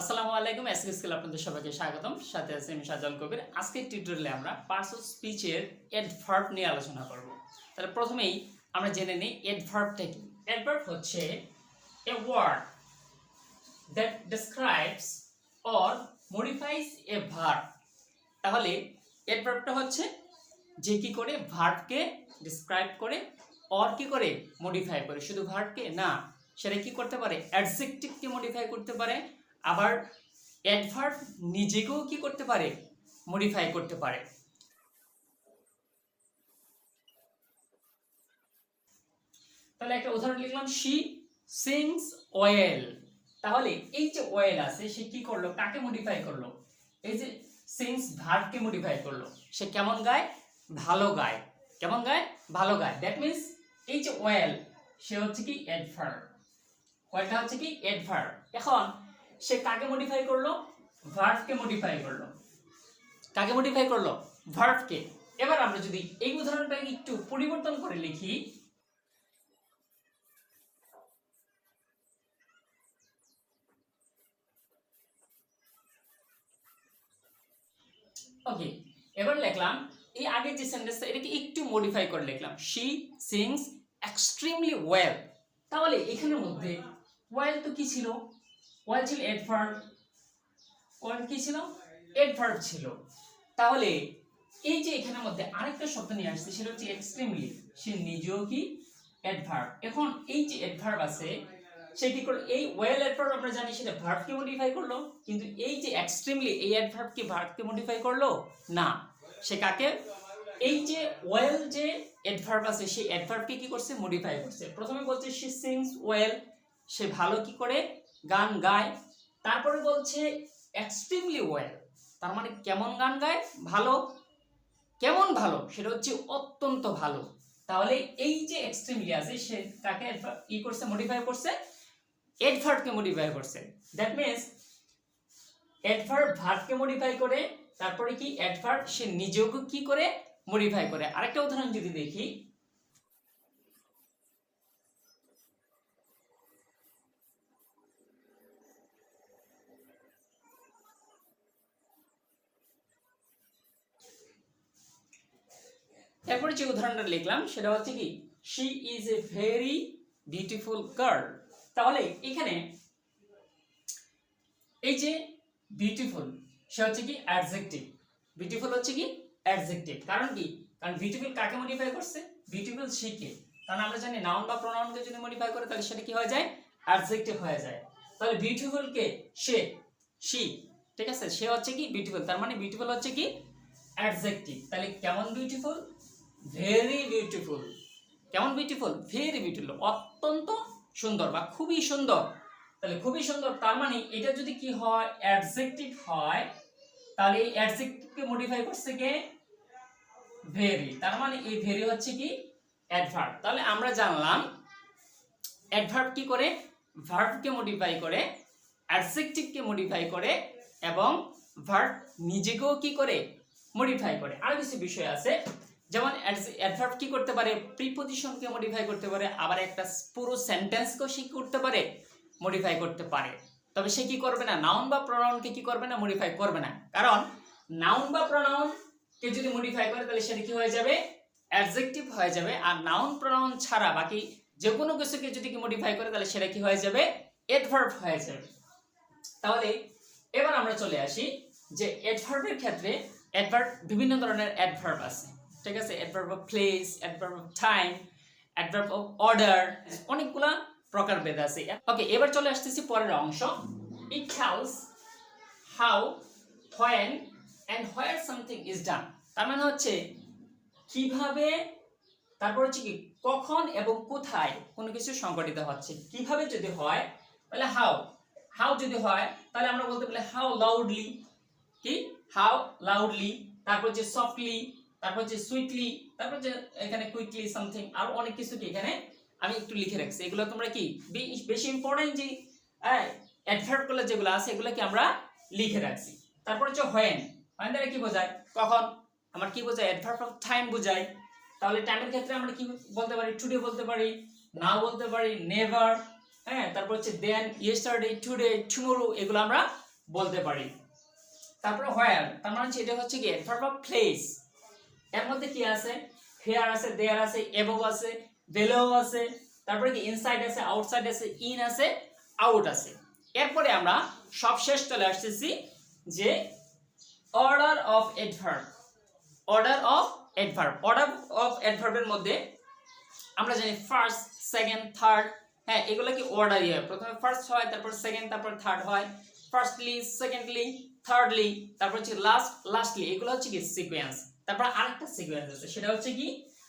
আসসালামু আলাইকুম SK skill আপনাদের সবাইকে স্বাগতম। সাথে আছে আমি সাজাল কবির। আজকের টিউটোরিয়ালে আমরা পার্টস অফ স্পিচের অ্যাডভার্ব নিয়ে আলোচনা করব। তাহলে প্রথমেই আমরা জেনে নিই অ্যাডভার্বটা কি। অ্যাডভার্ব হচ্ছে a word that describes or modifies a verb তাহলে অ্যাডভার্বটা হচ্ছে যে কি করে ভার্বকে ডিসক্রাইব করে অর কি করে মডিফাই করে। শুধু ভার্বকে না, সেটা কি করতে পারে? অ্যাডজেক্টিভকে মডিফাই করতে পারে। আবার অ্যাডভার্ব নিজেকেও কি করতে পারে? মডিফাই করতে পারে। তাহলে একটা উদাহরণ লিখলাম শি সিংস অয়েল তাহলে এই যে অয়েল আছে, সে কি করল? কাকে মডিফাই করল? এই যে সিংস ভার্বকে মডিফাই করল। সে কেমন গায়? ভালো গায়। কেমন গায়? ভালো গায়। দ্যাট মিন্স এই যে অয়েল সে হচ্ছে কি অ্যাডভার্ব ওয়েলটা হচ্ছে কি অ্যাডভার্ব এখন সে কাকে মডিফাই করল? ভার্ভকে মডিফাই করল। কাকে মডিফাই করল? ভার্ভকে এবার আমরা যদি এই উদাহরণটাকে একটু পরিবর্তন করে লিখি। ওকে এবার লিখলাম এই আগের যে সেন্টেন্সটা এটাকে একটু মডিফাই করে লিখলাম। শি সিংস এক্সট্রিমলি ওয়েল তাহলে এখানের মধ্যে ওয়েল তো কি ছিল? ওয়েল ছিল অ্যাডভার্ব ওয়েল কি ছিল? অ্যাডভার্ব ছিল। তাহলে এই যে এখানের মধ্যে আরেকটা শব্দ নিয়ে আসছে, সেটা হচ্ছে এক্সট্রিমলি সে নিজেও কি? অ্যাডভার্ব এখন এই যে অ্যাডভার্ব আছে, সে কি করল? এই ওয়েল অ্যাডভার্ব আমরা জানি সেটা ভার্বকে মডিফাই করল, কিন্তু এই যে এক্সট্রিমলি এই অ্যাডভার্ব কি মডিফাই করল, না। সে কাকে? এই যে ওয়েল যে অ্যাডভার্ব আছে সেই অ্যাডভার্বকে কি করছে? মডিফাই করছে। প্রথমে বলছে সে সিংস ওয়েল সে ভালো কি করে? গান গায়। তারপরে বলছে এক্সট্রিমলি ওয়েল তার মানে কেমন গান গায়? ভালো। কেমন ভালো? সেটা হচ্ছে অত্যন্ত ভালো। তাহলে এই যে এক্সট্রিমলি আছে, সে তাকে ই করছে মডিফাই করছে অ্যাডভার্বকে মডিফাই করছে। দ্যাট মিন্স অ্যাডভার্ব ভার্বকে মডিফাই করে, তারপরে কি অ্যাডভার্ব সে নিজেকে কি করে? মডিফাই করে। আরেকটা উদাহরণ যদি দেখি এরপরে যে উদাহরণটা লিখলাম, সেটা হচ্ছে কি she is a very beautiful girl তাহলে এখানে এই যে বিউটিফুল সে হচ্ছে কি অ্যাডজেক্টিভ বিউটিফুল হচ্ছে কি অ্যাডজেক্টিভ কারণ কি? কারণ বিউটিফুল কাকে মডিফাই করছে? বিউটিফুল শিকে কারণ আমরা জানি নাউন বা প্রোনাউনকে যদি মডিফাই করে, তাহলে সেটা কি হয়ে যায়? অ্যাডজেক্টিভ হয়ে যায়। তাহলে বিউটিফুল কে? সে। শি ঠিক আছে? সে হচ্ছে কি বিউটিফুল তার মানে বিউটিফুল হচ্ছে কি অ্যাডজেক্টিভ তাহলে কেমন বিউটিফুল ভেরি বিউটিফুল কেমন বিউটিফুল ভেরি বিউটিফুল অত্যন্ত সুন্দর বা খুবই সুন্দর। তাহলে খুবই সুন্দর, তার মানে এটা যদি কি হয় অ্যাডজেক্টিভ হয়, তাহলে এই অ্যাডজেক্টিভকে মডিফাই করছে কে? ভেরি তার মানে এই ভেরি হচ্ছে কি? অ্যাডভার্ব তাহলে আমরা জানলাম অ্যাডভার্ব কি করে? ভার্বকে মডিফাই করে অ্যাডজেক্টিভকে মডিফাই করে, এবং ভার্ব নিজেকেও কি করে? মডিফাই করে। আরও কিছু বিষয় আছে। যেমন অ্যাডভার্ব কি করতে পারে? প্রিপোজিশনকে মডিফাই করতে পারে। আবার একটা পুরো সেন্টেন্সকেও সে করতে পারে? মডিফাই করতে পারে। তবে সে কি করবে না? নাউন বা প্রোনাউনকে কি করবে না? মডিফাই করবে না। কারণ নাউন বা প্রোনাউন কে যদি মডিফাই করে, তাহলে সেটা কি হয়ে যাবে? অ্যাডজেক্টিভ হয়ে যাবে। আর নাউন প্রোনাউন ছাড়া বাকি যে কোনো কিছুকে যদি কি মডিফাই করে, তাহলে সেটা কি হয়ে যাবে? অ্যাডভার্ব হয়ে যাবে। তাহলে এবার আমরা চলে আসি যে অ্যাডভার্বের ক্ষেত্রে অ্যাডভার্ব বিভিন্ন ধরনের অ্যাডভার্ব আছে। ঠিক আছে adverb of place adverb of time adverb of order অনেকগুলা প্রকারভেদ আছে। ওকে এবার চলে আসতেছি পরের অংশ। It tells how when and where something is done তার মানে হচ্ছে, কীভাবে, তারপর হচ্ছে কি, কখন এবং কোথায় কোনো কিছু সংগঠিত হচ্ছে। কীভাবে যদি হয়, তাহলে হাউ হাউ যদি হয়, তাহলে আমরা বলতে পারি হাউ লাউডলি কি? হাউ লাউডলি তারপর হচ্ছে সফটলি তারপর যে সুইটলি তারপর যে এখানে কুইকলি সামথিং আর অনেক কিছু কি এখানে আমি একটু লিখে রাখছি। এগুলো তোমরা কি বেশি ইম্পর্টেন্ট যে অ্যাডভার্বগুলো যেগুলো আছে এগুলো কি আমরা লিখে রাখছি। তারপর হচ্ছে হোয়েন হোয়েন দ্বারা কি বোঝায়? কখন? আমার কি বোঝায়? অ্যাডভার্ব অফ টাইম বোঝায়। তাহলে টাইমের ক্ষেত্রে আমরা কি বলতে পারি? টুডে বলতে পারি না বলতে পারি নেভার হ্যাঁ তারপর হচ্ছে দেন ইয়েস্টারডে টুডে টুমোরো এগুলো আমরা বলতে পারি। তারপরে হোয়ার তার মানে হচ্ছে এটা হচ্ছে কি? অ্যাডভার্ব অফ প্লেস এর মধ্যে কি আছে? হেয়ার আছে দেয়ার আছে এবভ আছে বেলো আছে, তারপরে কি ইনসাইড আছে আউটসাইড আছে ইন আছে আউট আছে। এরপরে আমরা সবশেষ চলে আসতেছি যে order of adverb order of adverb order of অ্যাডভার্বের মধ্যে আমরা জানি ফার্স্ট সেকেন্ড থার্ড হ্যাঁ এগুলো কি অর্ডারই হয়? প্রথমে ফার্স্ট হয়, তারপর সেকেন্ড তারপর থার্ড হয়। ফার্স্টলি সেকেন্ডলি থার্ডলি তারপর হচ্ছে লাস্ট লাস্টলি এগুলো হচ্ছে কি সিকোয়েন্স তারপর আরেকটা সিকোয়েন্স আছে, সেটা হচ্ছে কি?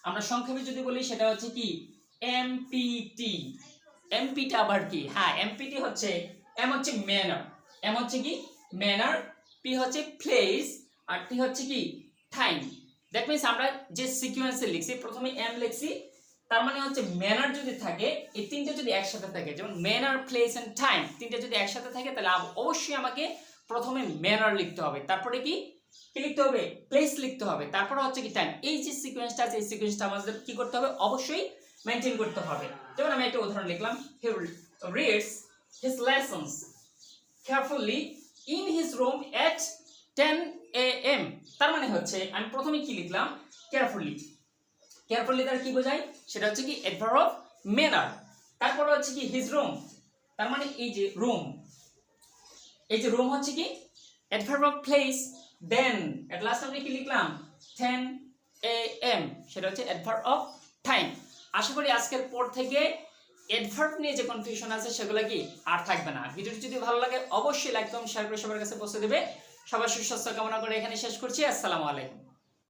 আমরা সংক্ষেপে যদি বলি, সেটা হচ্ছে কি? এমপিটি এমপিটি আবার কি? হ্যাঁ এমপিটি হচ্ছে এম হচ্ছে ম্যানার এম হচ্ছে কি? ম্যানার পি হচ্ছে প্লেস আর টি হচ্ছে কি? টাইম দ্যাট মিনস আমরা যে সিকোয়েন্সে লিখছি, প্রথমে এম লিখছি, তার মানে হচ্ছে ম্যানার যদি থাকে, এই তিনটে যদি একসাথে থাকে, যেমন ম্যানার প্লেস এন্ড টাইম তিনটে যদি একসাথে থাকে, তাহলে অবশ্যই আমাকে প্রথমে ম্যানার লিখতে হবে, তারপরে কি? কি লিখতে হবে? প্লেস লিখতে হবে, তারপরে হচ্ছে কি টাইম এই যে সিকোয়েন্সটা আছে, এই সিকোয়েন্সটা আমাদের কি করতে হবে? অবশ্যই মেনটেন করতে হবে। যেমন আমি একটা উদাহরণ লিখলাম he reads his lessons carefully in his room at ten A M তার মানে হচ্ছে, আমি প্রথমে কি লিখলাম? কেয়ারফুলি কেয়ারফুলি তার কি বোঝায়? সেটা হচ্ছে কি অ্যাডভার্ব অফ ম্যানার তারপরে হচ্ছে কি হিজ রুম তার মানে এই যে রুম এই যে রুম হচ্ছে কি? Adverb of place then at last আমরা কি লিখলাম? টেন এ এম সেটা হচ্ছে অ্যাডভার্ব অফ টাইম আশা করি আজকের পর থেকে অ্যাডভার্ব নিয়ে যে কনফিউশন আছে, সেগুলো কি আর থাকবে না। ভিডিওটি যদি ভালো লাগে, অবশ্যই লাইক কম শেয়ার করে সবার কাছে পৌঁছে দেবে। সবার সুস্বাস্থ্য কামনা করে এখানে শেষ করছি। আসসালামু আলাইকুম।